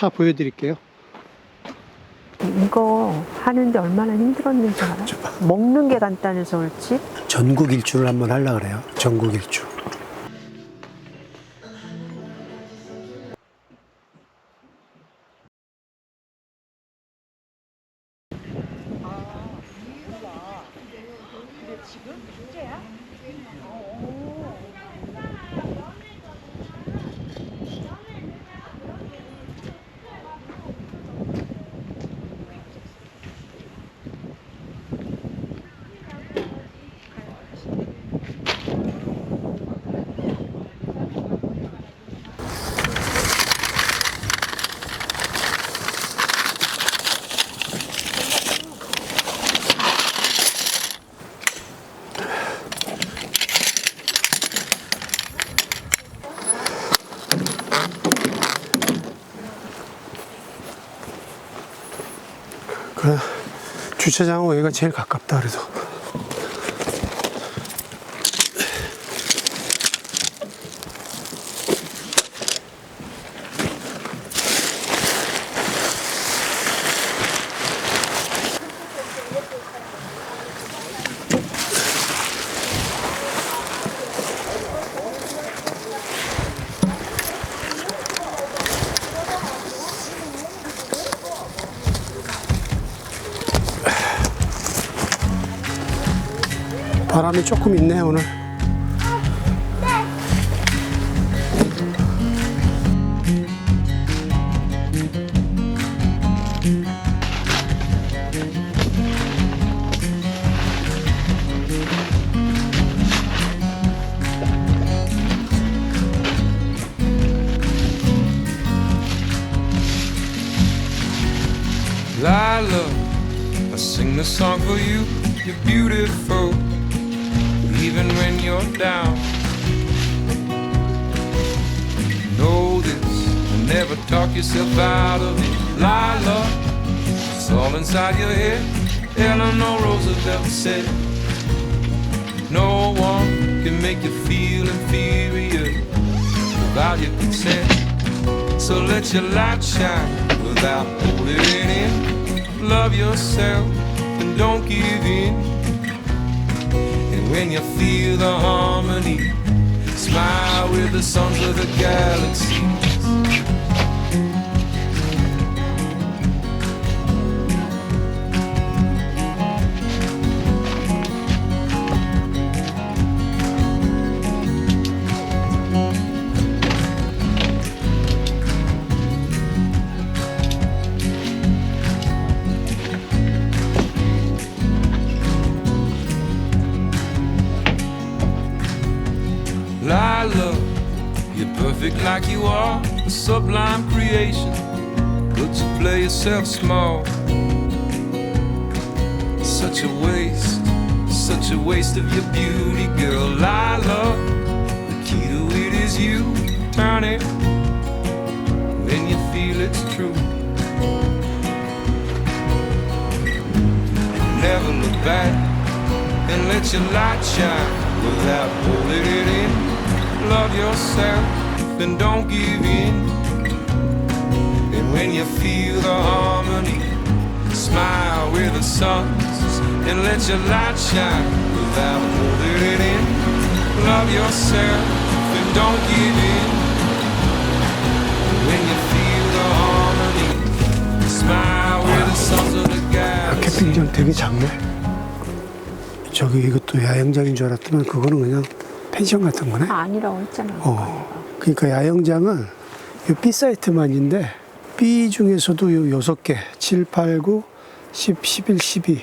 차 보여드릴게요. 이거 하는데 얼마나 힘들었는지 알아? 먹는 게 간단해서 그렇지? 전국 일주를 한번 하려 그래요. 전국 일주. 주차장은 여기가 제일 가깝다 그래도. 바람이 조금 있네 오늘. Lila, I sing this song for you. Yourself out of it. Lila, it's all inside your head. Eleanor Roosevelt said, No one can make you feel inferior without your consent. So let your light shine without holding it in. Love yourself and don't give in. And when you feel the harmony, smile with the sons of the galaxy. Like you are, a sublime creation. But you play yourself small. Such a waste, such a waste of your beauty, girl. I love the key to it is you. Turn it when you feel it's true. Never look back and let your light shine without holding it in. Love yourself and don't give in. And when you feel the harmony, smile with the suns and let your light shine without holding it in. Love yourself and don't give in. When you feel the harmony, smile with the sons of the galaxy. 캠핑장 되게 작네. 저기 이것도 야영장인 줄 알았더만 그거는 그냥 펜션 같은 거네. 아, 아니라고 했잖아. 어. 그러니까 야영장은 이 B 사이트만인데 B 중에서도 요 여섯 개, 7, 8, 9, 10, 11, 12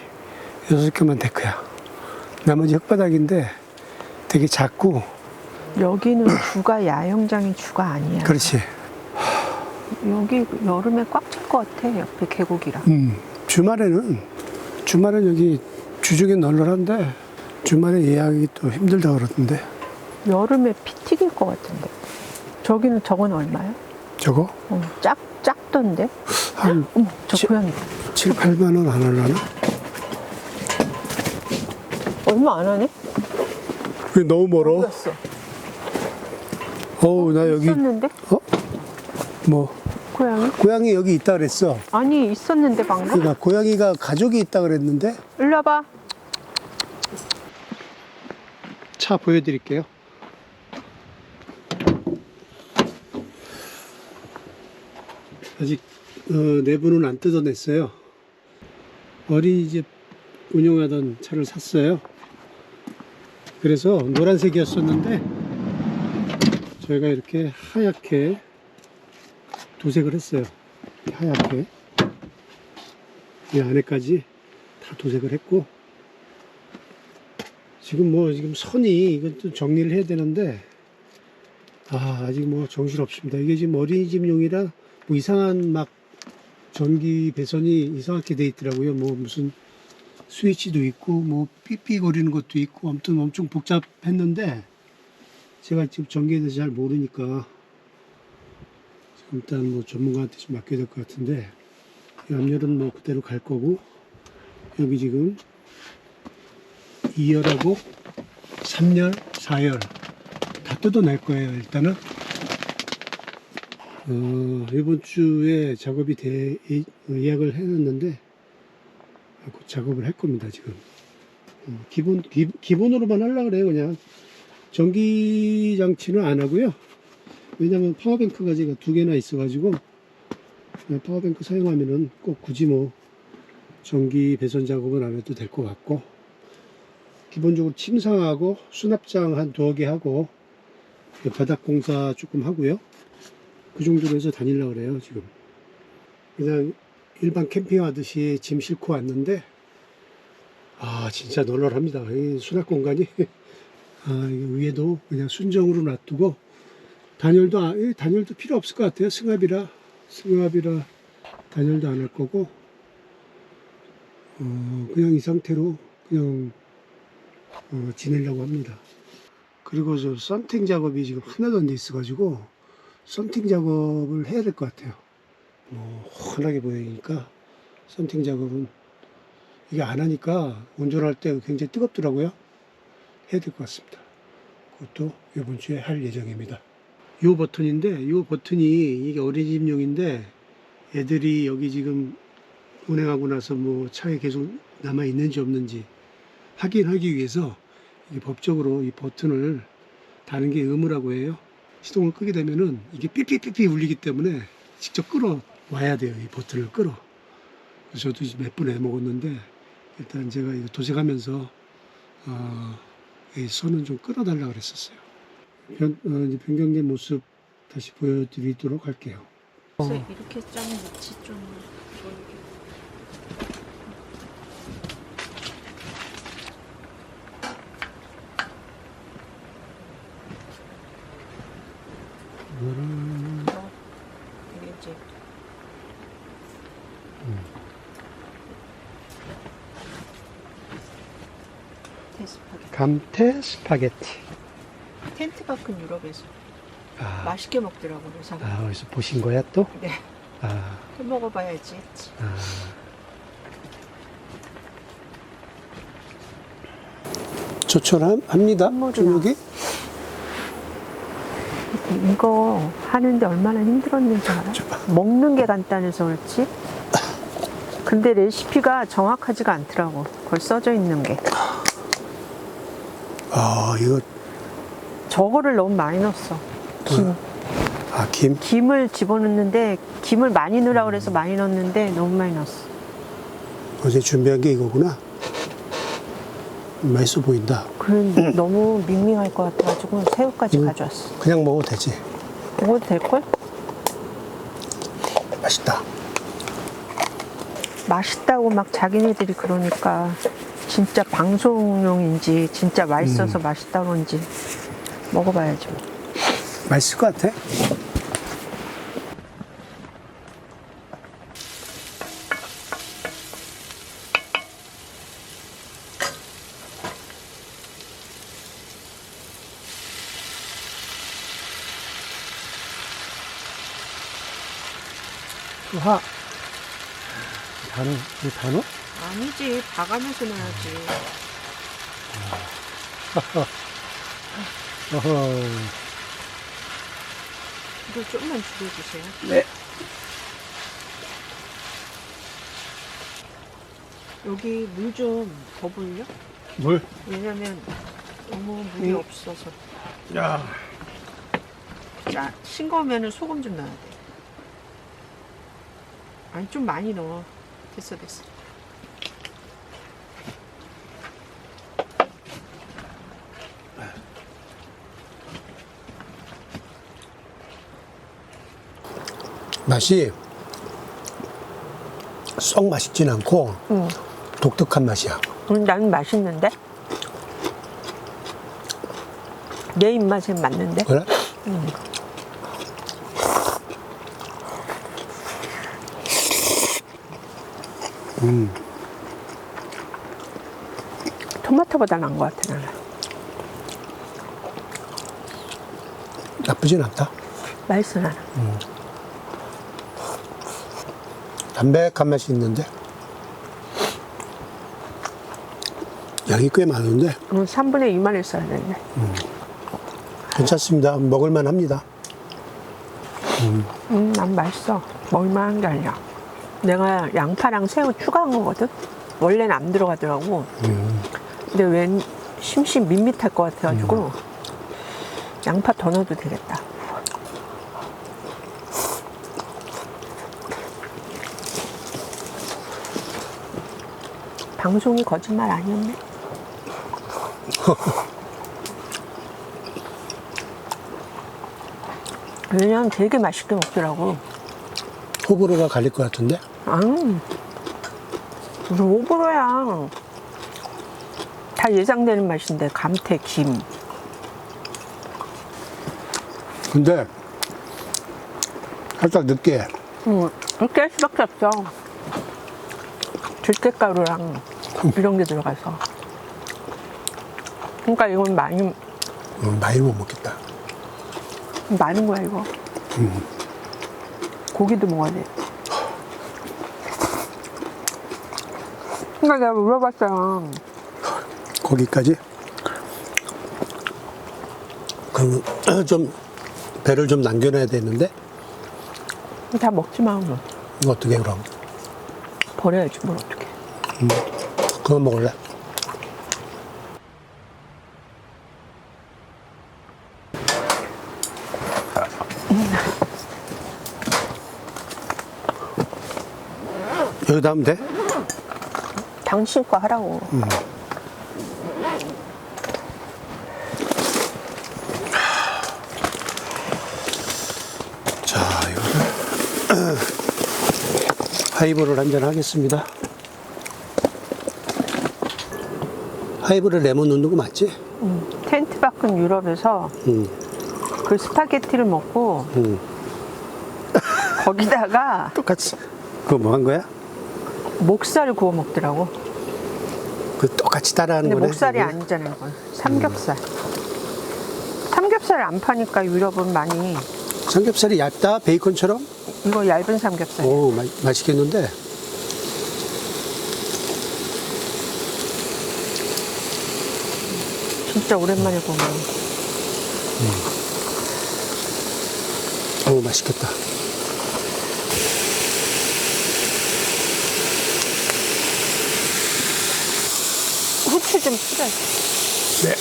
여섯 개만 데크야. 나머지 흙바닥인데 되게 작고 여기는 주가 야영장이 주가 아니야. 그렇지. 여기 여름에 꽉 찰 것 같아. 옆에 계곡이랑. 음, 주말에는 주말엔 여기 주중에 널널한데 주말에 예약이 또 힘들다 그러던데 여름에 피 튀길 것 같은데. 저기는 저건 얼마야? 저거 어, 작 작던데. 한 어머, 저 치- 고양이. 7, 8만 원 안 하려나? 얼마 안 하네? 왜 너무 멀어? 몰랐어. 어우 나 여기 있었는데? 어? 뭐 고양이? 고양이 여기 있다 그랬어. 아니 있었는데 방금? 그러니까 고양이가 가족이 있다 그랬는데 일로 와봐. 차 보여드릴게요. 아직 어, 내부는 안 뜯어냈어요. 어린이집 운영하던 차를 샀어요. 그래서 노란색이었었는데 저희가 이렇게 하얗게 도색을 했어요. 하얗게 이 안에까지 다 도색을 했고 지금 뭐 지금 선이 좀 정리를 해야 되는데 아 아직 뭐 정신 없습니다. 이게 지금 어린이집용이라 뭐 이상한 막 전기 배선이 이상하게 돼 있더라고요. 뭐 무슨 스위치도 있고 뭐 삐삐 거리는 것도 있고 아무튼 엄청 복잡했는데 제가 지금 전기에 대해서 잘 모르니까 지금 일단 뭐 전문가한테 좀 맡겨야 될 것 같은데 이 앞열은 뭐 그대로 갈 거고 여기 지금 2열하고 3열, 4열 다 뜯어낼 거예요. 일단은 어, 이번 주에 작업이 대, 예- 예약을 해놨는데 아, 그 작업을 할 겁니다. 지금 어, 기본 기, 기본으로만 하려고 그래요. 그냥 전기 장치는 안 하고요. 왜냐면 파워뱅크가 제가 두 개나 있어 가지고 그냥 파워뱅크 사용하면은 꼭 굳이 뭐 전기 배선 작업은 안 해도 될 것 같고 기본적으로 침상하고 수납장 한 두어 개 하고 바닥 공사 조금 하고요. 그 정도로 해서 다니려고 그래요, 지금. 그냥 일반 캠핑 하듯이 짐 싣고 왔는데, 아, 진짜 널널합니다. 이 수납 공간이. 아, 위에도 그냥 순정으로 놔두고, 단열도, 아- 이 단열도 필요 없을 것 같아요. 승합이라, 승합이라 단열도 안 할 거고, 어, 그냥 이 상태로 그냥 어, 지내려고 합니다. 그리고 저 썬팅 작업이 지금 하나도 안 돼 있어 가지고 썬팅 작업을 해야 될 것 같아요. 뭐 환하게 보이니까 썬팅 작업은 이게 안 하니까 운전할 때 굉장히 뜨겁더라고요. 해야 될 것 같습니다. 그것도 이번 주에 할 예정입니다. 이 버튼인데 이 버튼이 이게 어린이집용인데 애들이 여기 지금 운행하고 나서 뭐 차에 계속 남아 있는지 없는지 확인하기 위해서 법적으로 이 버튼을 다는 게 의무라고 해요. 시동을 끄게 되면은 이게 삐삐삐삐 울리기 때문에 직접 끌어 와야 돼요. 이 버튼을 끌어. 그래서 저도 몇 번 해먹었는데 일단 제가 이거 도색하면서 어, 이 선은 좀 끌어달라 그랬었어요. 변, 어, 이제 변경된 모습 다시 보여드리도록 할게요. 그래서 이렇게 좀 밑이 좀 테스파게 감태 스파게티. 텐트박은 유럽에서 아, 맛있게 먹더라고 그래서 아, 어디서 보신 거야 또? 네, 아, 해 먹어봐야지 했지. 아. 조촐합니다. 저녁 이 이거 하는데 얼마나 힘들었는지 알아? 먹는 게 간단해서 그렇지. 근데 레시피가 정확하지가 않더라고. 그걸 써져 있는 게. 아 이거 저거를 너무 많이 넣었어. 김. 아 김. 김을 집어넣는데 김을 많이 넣으라고 그래서 많이 넣었는데 너무 많이 넣었어. 어제 준비한 게 이거구나. 맛있어 보인다. 그 너무 밍밍할 것 같아가지고 새우까지 음. 가져왔어. 그냥 먹어도 되지. 먹어도 될걸? 맛있다. 맛있다고 막 자기네들이 그러니까 진짜 방송용인지 진짜 맛있어서 맛있다 그런지 먹어봐야지 뭐. 맛있을 것 같아. 단어, 이 단어? 아니지, 박아면서 넣어야지. 어허, 이거 좀만 줄여주세요. 네. 여기 물 좀 더 불려? 물? 왜냐면 너무 물이 음. 없어서. 야, 자, 싱거우면 소금 좀 넣어야 돼. 아니, 좀 많이 넣어. 됐어, 됐어. 맛이 썩 맛있진 않고 응. 독특한 맛이야. 음, 나는 맛있는데? 내 입맛에 맞는데? 그래? 토마토보다 나은 것 같아, 나는. 나쁘진 않다. 맛있어, 나는. 담백한 맛이 있는데 양이 꽤 많은데 음, 3분의 2만 했어야 되는데. 괜찮습니다. 먹을만 합니다. 음, 난 맛있어. 먹을만한 게 아니야. 내가 양파랑 새우 추가한 거거든? 원래는 안 들어가더라고. 근데 웬 심심 밋밋할 것 같아가지고 양파 더 넣어도 되겠다. 방송이 거짓말 아니었네? 왜냐면 되게 맛있게 먹더라고. 호불호가 갈릴 것 같은데 아, 무슨 오브로야. 다 예상되는 맛인데 감태, 김. 근데 살짝 늦게 음, 이렇게 할 수밖에 없어. 들깨가루랑 이런 게 들어가서. 그러니까 이건 많이 음, 많이 못 먹겠다. 많은 거야 이거. 고기도 먹어야 돼. 그러니까 내가 물어봤어요. 거기까지 그럼 좀 배를 좀 남겨놔야 되는데 다 먹지 마. 그럼. 어떻게 그럼 버려야지 뭘 어떻게. 그거 먹을래? 여기다 하면 돼? 당신 거 하라고. 자, 이거를 하이볼을 한잔 하겠습니다. 하이볼에 레몬 넣는 거 맞지? 텐트 밖은 유럽에서 응, 그 스파게티를 먹고 응. 거기다가 똑같이. 그거 뭐 한 거야? 목살을 구워 먹더라고. 그 똑같이 따라하는 근데 거네. 목살이 이게? 아니잖아요, 이건. 삼겹살. 삼겹살 안 파니까 유럽은 많이 삼겹살이 얇다? 베이컨처럼? 이거 얇은 삼겹살. 오, 마, 맛있겠는데? 진짜 오랜만에 보면 오, 맛있겠다. 후추 좀 뿌려. 네.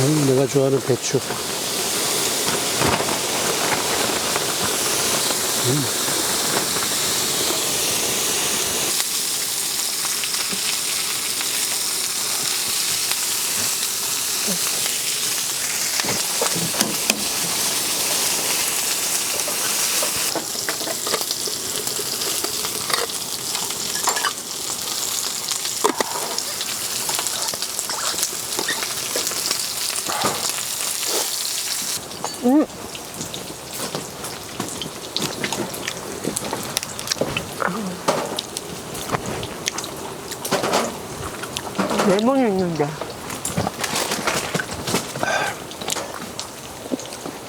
음, 내가 좋아하는 배추. 레몬이 있는데.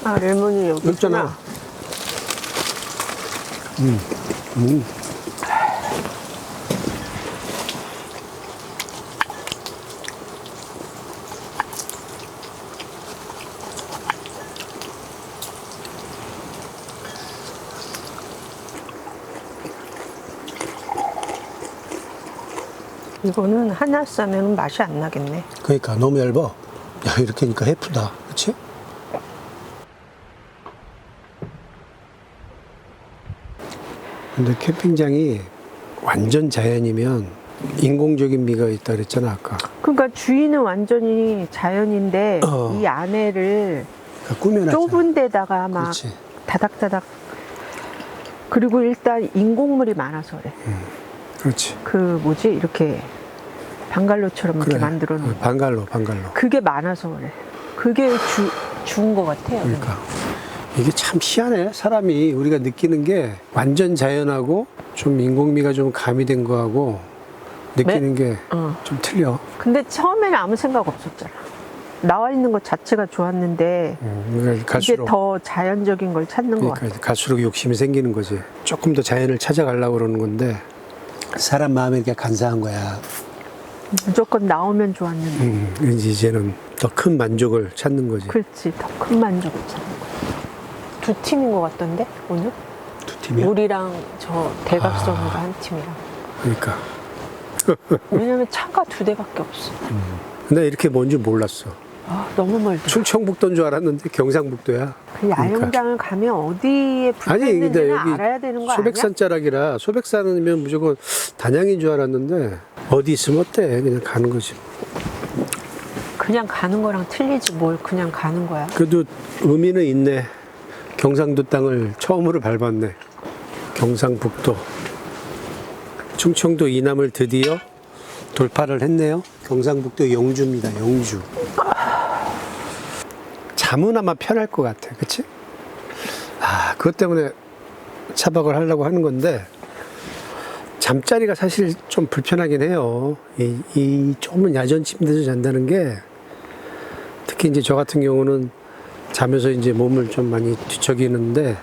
아, 레몬이 여기 있잖아. 있구 이거는 하나 싸면 맛이 안 나겠네. 그러니까 너무 얇아. 야 이렇게 하니까 예쁘다. 그렇지? 근데 캠핑장이 완전 자연이면 인공적인 미가 있다 그랬잖아 아까. 그러니까 주인은 완전히 자연인데 어. 이 안에를 그러니까 꾸며놨잖아. 좁은 데다가 막 그렇지. 다닥다닥 그리고 일단 인공물이 많아서 그래. 그렇지. 그 뭐지 이렇게 방갈로처럼 이렇게 만들어 놓은 어, 방갈로 방갈로. 그게 많아서 그래. 그게 주, 주운 것 같아요. 그러니까 이게 참 희한해. 사람이 우리가 느끼는 게 완전 자연하고 좀 인공미가 좀 가미된 거하고 느끼는 게 좀 어. 틀려. 근데 처음에는 아무 생각 없었잖아. 나와 있는 것 자체가 좋았는데 음, 그러니까 이게 갈수록 더 자연적인 걸 찾는 것 같아. 그러니까 갈수록 욕심이 생기는 거지. 조금 더 자연을 찾아가려고 그러는 건데 사람 마음이 이렇게 간사한 거야. 무조건 나오면 좋았는데. 음, 이제 이제는 더 큰 만족을 찾는 거지. 그렇지. 더 큰 만족을 찾는 거야. 두 팀인 것 같던데 오늘? 두 팀이야. 우리랑 저 대각선으로 아. 한 팀이랑. 그러니까. 왜냐면 차가 두 대밖에 없어. 근데 이렇게 먼줄 몰랐어. 아, 너무 멀다. 충청북도인 줄 알았는데 경상북도야. 그 야영장을 가면 어디에 붙어 아니 근데 있는지는 여기 알아야 되는 거 아니야? 소백산 자락이라 소백산이면 무조건 단양인 줄 알았는데 어디 있으면 어때? 그냥 가는 거지. 그냥 가는 거랑 틀리지. 뭘 그냥 가는 거야. 그래도 의미는 있네. 경상도 땅을 처음으로 밟았네. 경상북도. 충청도 이남을 드디어 돌파를 했네요. 경상북도 영주입니다. 영주. 잠은 아마 편할 것 같아. 그치? 아 그것 때문에 차박을 하려고 하는 건데 잠자리가 사실 좀 불편하긴 해요 이, 이 좁은 야전 침대에서 잔다는 게 특히 이제 저 같은 경우는 자면서 이제 몸을 좀 많이 뒤척이는데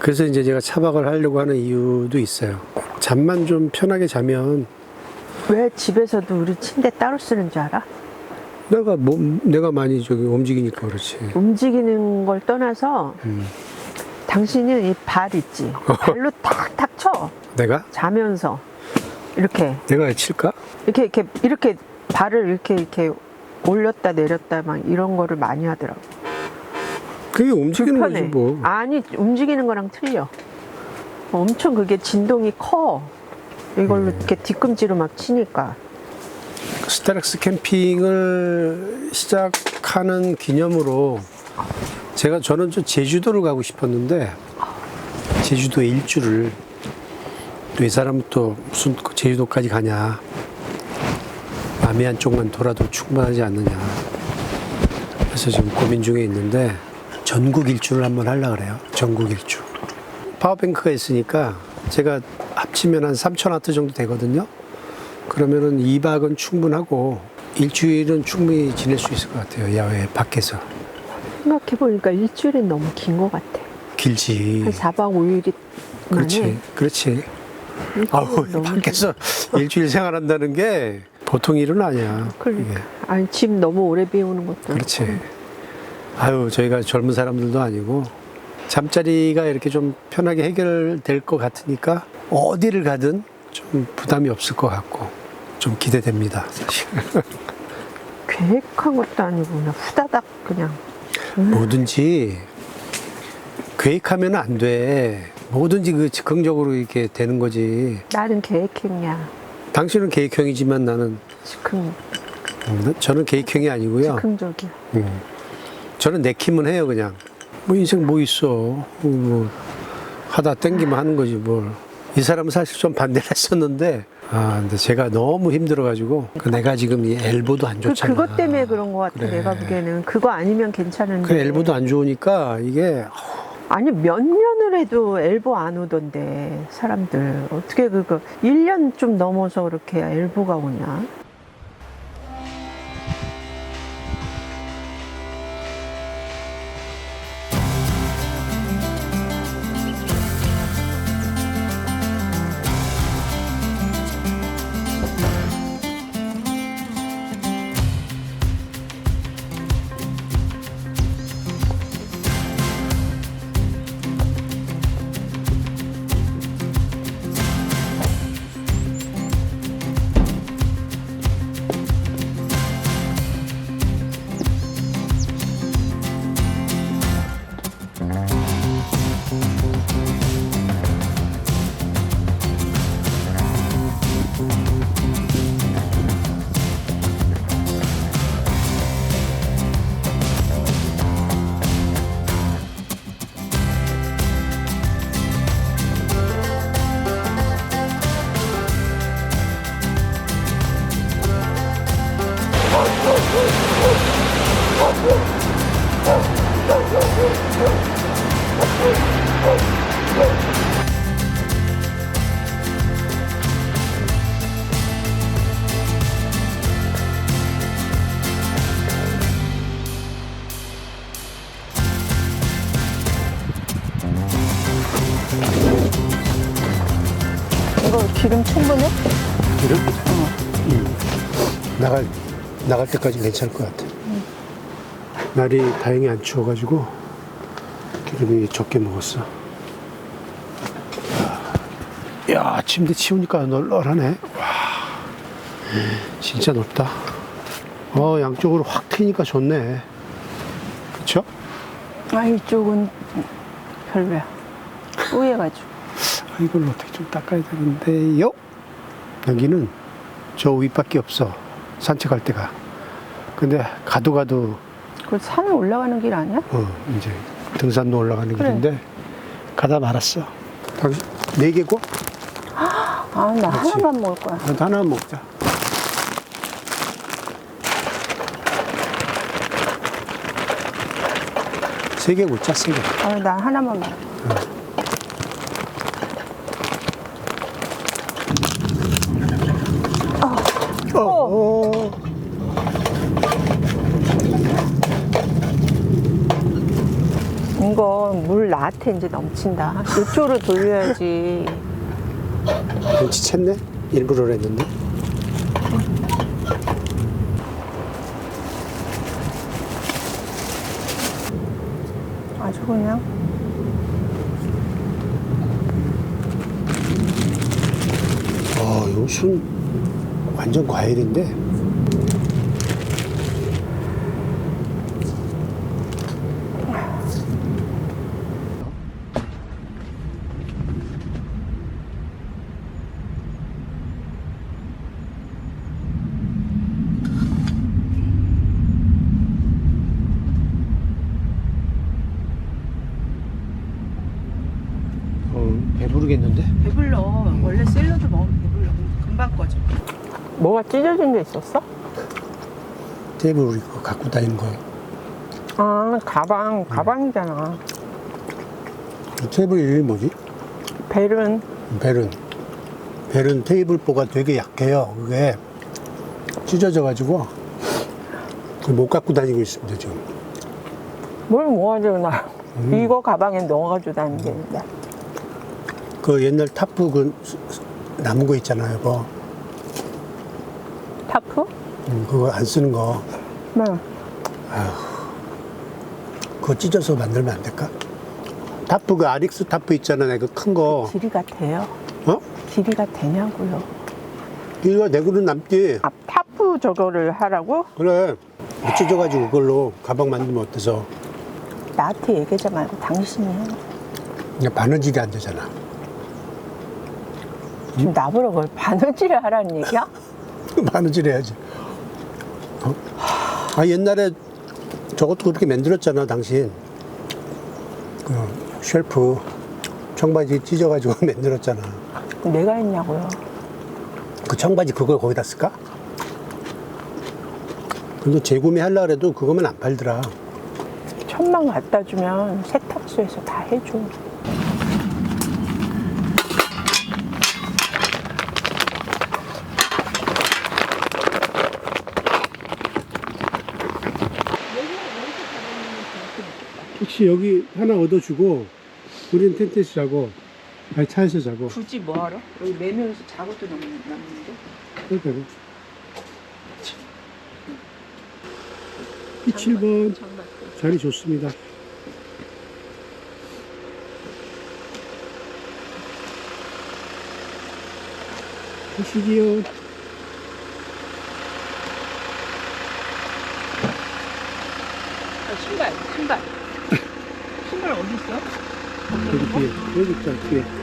그래서 이제 제가 차박을 하려고 하는 이유도 있어요. 잠만 좀 편하게 자면 왜 집에서도 우리 침대 따로 쓰는 줄 알아? 내가 몸 내가 많이 저기 움직이니까 그렇지. 움직이는 걸 떠나서 음. 당신은 이 발 있지 발로 탁탁 쳐 내가 자면서 이렇게 내가 칠까? 이렇게 이렇게 이렇게 발을 이렇게 이렇게 올렸다 내렸다 막 이런 거를 많이 하더라고. 그게 움직이는 거지 불편해. 뭐. 아니 움직이는 거랑 틀려. 엄청 그게 진동이 커. 이걸로 음. 이렇게 뒤꿈치로 막 치니까. 스타렉스 캠핑을 시작하는 기념으로 제가 저는 좀 제주도를 가고 싶었는데 제주도 일주를 또 이 사람은 또 무슨 제주도까지 가냐 남해 한쪽만 돌아도 충분하지 않느냐 그래서 지금 고민 중에 있는데 전국 일주를 한번 하려 그래요 전국 일주 파워뱅크가 있으니까 제가 합치면 한 3,000와트 정도 되거든요 그러면은 2박은 충분하고 일주일은 충분히 지낼 수 있을 것 같아요. 야외 밖에서. 생각해보니까 일주일은 너무 긴 것 같아. 길지. 한 4박 5일이 그렇지. 그렇지. 아우, 밖에서 일주일 생활한다는 게 보통 일은 아니야. 그러니까. 이게. 아니 집 너무 오래 비우는 것도 그렇지. 그렇고. 아유, 저희가 젊은 사람들도 아니고 잠자리가 이렇게 좀 편하게 해결될 것 같으니까 어디를 가든 좀 부담이 없을 것 같고 좀 기대됩니다, 사실. 계획한 것도 아니고 그냥 후다닥 그냥 뭐든지 계획하면 안 돼. 뭐든지 그 즉흥적으로 이렇게 되는 거지. 나는 계획형이야. 당신은 계획형이지만 나는 즉흥, 음, 저는 계획형이 아니고요. 즉흥적이야. 음. 저는 내키면 해요 그냥. 뭐 인생 뭐 있어. 뭐 하다 땡기면 하는 거지 뭘. 이 사람은 사실 좀 반대를 했었는데 아 근데 제가 너무 힘들어가지고 그 내가 지금 이 엘보도 안 그, 좋잖아. 그것 때문에 그런 것 같아, 그래. 내가 보기에는. 그거 아니면 괜찮은데. 그 엘보도 안 좋으니까 이게 아니, 몇 년을 해도 엘보 안 오던데, 사람들. 어떻게 그거, 1년 좀 넘어서 그렇게 엘보가 오냐? 나갈 때까지 괜찮을 것 같아. 날이 다행히 안 추워가지고 기름이 적게 먹었어. 야, 야, 침대 치우니까 널널하네. 와, 진짜 높다. 어 양쪽으로 확 트니까 좋네. 그쵸? 아, 이쪽은 별로야. 뿌해가지고. 아, 이걸 어떻게 좀 닦아야 되는데요? 여기는 저 윗밖에 없어. 산책할 때가. 근데 가도 가도 그 산에 올라가는 길 아니야? 어, 이제 등산로 올라가는 그래. 길인데 가다 말았어. 당신 네 개고? 아, 나 그렇지. 하나만 먹을 거야. 나도 하나 먹자. 세개 묻자, 세 개. 아, 나 하나만 먹을 거야. 어, 이거 물 나한테 이제 넘친다. 이쪽으로 돌려야지. 눈치챘네? 일부러 했는데. 아주 그냥. 어, 이거 순 완전 과일인데. 배부르겠는데? 배불러. 원래 샐러드 먹으면 배불러. 금방 꺼져. 뭐가 찢어진 게 있었어? 테이블 이거 갖고 다니는 거. 아, 가방. 가방이잖아. 이 테이블 이름이 뭐지? 벨은 벨은. 벨은 테이블보가 되게 약해요. 그게 찢어져가지고 못 갖고 다니고 있습니다, 지금. 뭘 모아가지고 나. 이거 가방에 넣어가지고 다니는 게 있는데. 그 옛날 타프 그 남은 거 있잖아요, 그거. 타프? 음, 그거 안 쓰는 거. 네. 그거 찢어서 만들면 안 될까? 타프 그 아릭스 타프 있잖아요, 그 큰 거. 길이가 돼요. 어? 길이가 되냐고요. 이거 내구는 남지. 아, 타프 저거를 하라고? 그래. 못 찢어가지고 그걸로 가방 만들면 어때서? 나한테 얘기하지 말고 당신이 해. 그냥 바느질이 안 되잖아. 지금 나보러 그걸 바느질을 하라는 얘기야? 바느질 해야지. 어? 아, 옛날에 저것도 그렇게 만들었잖아, 당신. 그 쉘프 청바지 찢어가지고 만들었잖아. 내가 했냐고요. 그 청바지 그걸 거기다 쓸까? 근데 재구매하려고 해도 그거면 안 팔더라. 천만 갖다 주면 세탁소에서 다 해줘. 혹시 여기 하나 얻어주고 우리는 텐트에서 자고 아니 차에서 자고 굳이 뭐하러? 여기 네 명이서 자고도 남- 남는데? 그러니까 이 7번 자리 좋습니다. 보시지요. 아, 신발, 신발. 신발 어디 있어? 여기 뒤에 여기 있다 뒤에.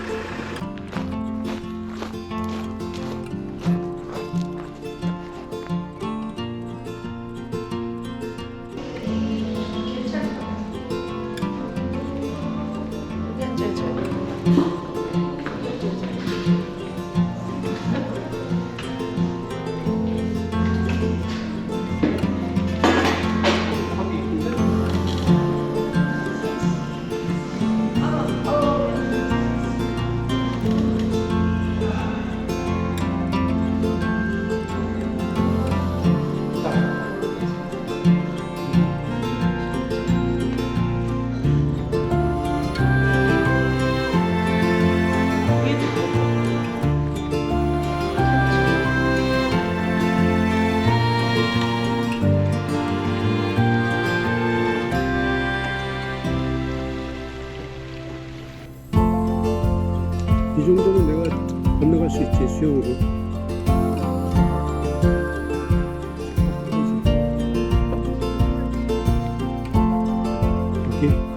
여